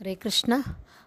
ஹரே கிருஷ்ணா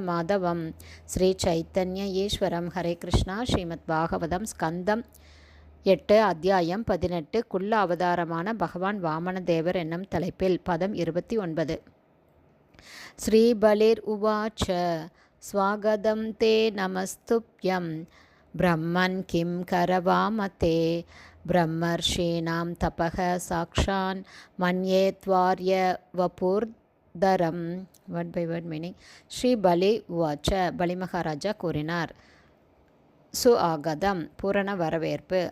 மாதவம். ஸ்ரீ சைத்தன்ய ஈஸ்வரம். ஹரே கிருஷ்ணா. ஸ்ரீமத் பாகவதம் ஸ்கந்தம் எட்டு அத்தியாயம் பதினெட்டு. குள்ள அவதாரமான பகவான் வாமனதேவர் என்னும் தலைப்பில் பதம் இருபத்தி ஒன்பது. ஸ்ரீபலிர் உவாச்ச. ஸ்வாகதம் தே நமஸ்துப்யம். பிரம்மன் கிம் கரவாமதே. பிரம்மர்ஷீனாம் தபக சாக்ஷான். மன்யே துவாரிய வபூர் தரம் word by word meaning Shri Bali உவாச்ச பலி மகாராஜா கூறினார். சு ஆகதம் பூரண வரவேற்பு.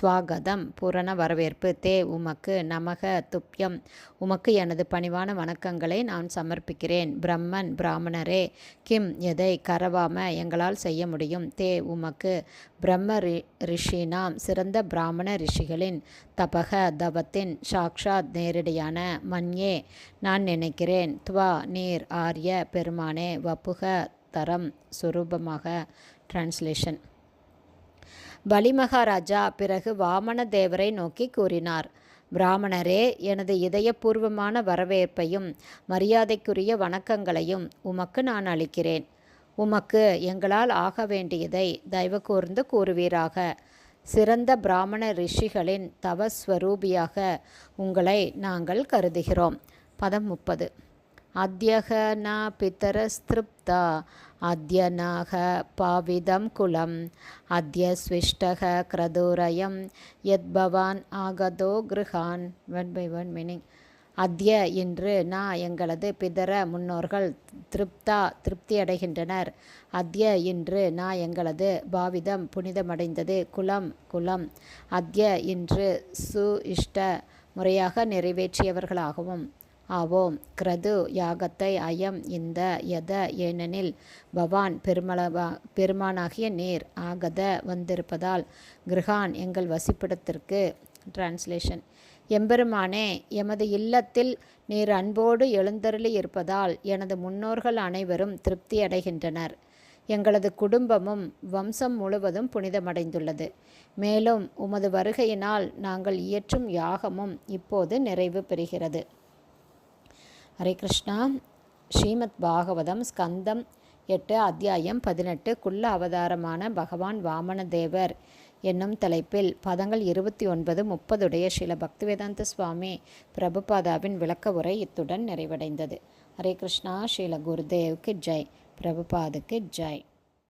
ஸ்வாகதம் பூரண வரவேற்பு. தே உமக்கு நமக துப்பியம் உமக்கு எனது பணிவான வணக்கங்களை நான் சமர்ப்பிக்கிறேன். பிரம்மன் பிராமணரே கிம் எதை கரவாம எங்களால் செய்ய முடியும்? தே உமக்கு பிரம்ம ரி ரிஷினாம் சிறந்த பிராமண ரிஷிகளின் தபக தவத்தின் சாக்ஷாத் நேரடியான மன்யே நான் நினைக்கிறேன். துவா நீர் ஆரிய பெருமானே வப்புக தரம் சுரூபமாக. டிரான்ஸ்லேஷன். பலிமகாராஜா பிறகு வாமன தேவரை நோக்கி கூறினார். பிராமணரே எனது இதயபூர்வமான வரவேற்பையும் மரியாதைக்குரிய வணக்கங்களையும் உமக்கு நான் அளிக்கிறேன். உமக்கு எங்களால் ஆக வேண்டியதை தயவு கூர்ந்து கூறுவீராக. சிறந்த பிராமண ரிஷிகளின் தவஸ்வரூபியாக உங்களை நாங்கள் கருதுகிறோம். பதம் முப்பது. அத்யக ந பித்தரஸ்திருப்தா அத்யனாக பாவிதம் குலம் அத்ய ஸ்விஷ்டக கிரதுரயம் யத் பவான் ஆகதோ கிருஹான். ஒன் பை ஒன் மீனிங் அத்ய இன்று நான் எங்களது பிதர முன்னோர்கள் திருப்தா திருப்தி அடைகின்றனர். அத்ய என்று நான் எங்களது பாவிதம் புனிதமடைந்தது. குலம் குலம். அத்ய இன்று சு இஷ்ட முறையாக நிறைவேற்றியவர்களாகவும் ஆவோம். கிரது யாகத்தை அயம் இந்த எத ஏனெனில் பவான் பெருமளவா பெருமானாகிய நீர் ஆகத வந்திருப்பதால் கிரகான் எங்கள் வசிப்பிடத்திற்கு. டிரான்ஸ்லேஷன் எம்பெருமானே எமது இல்லத்தில் நீர் அன்போடு எழுந்தருளி இருப்பதால் எனது முன்னோர்கள் அனைவரும் திருப்தி அடைகின்றனர். எங்களது குடும்பமும் வம்சம் முழுவதும் புனிதமடைந்துள்ளது. மேலும் உமது வருகையினால் நாங்கள் இயற்றும் யாகமும் இப்போது நிறைவு பெறுகிறது. ஹரே கிருஷ்ணா. ஸ்ரீமத் பாகவதம் ஸ்கந்தம் எட்டு அத்தியாயம் பதினெட்டு. குள்ள அவதாரமான பகவான் வாமனதேவர் என்னும் தலைப்பில் பதங்கள் இருபத்தி ஒன்பது முப்பதுடைய ஸ்ரீல பக்திவேதாந்த சுவாமி பிரபுபாதாவின் விளக்க உரை இத்துடன் நிறைவடைந்தது. ஹரே கிருஷ்ணா. ஸ்ரீல குருதேவுக்கு ஜெய். பிரபுபாதுக்கு ஜெய்.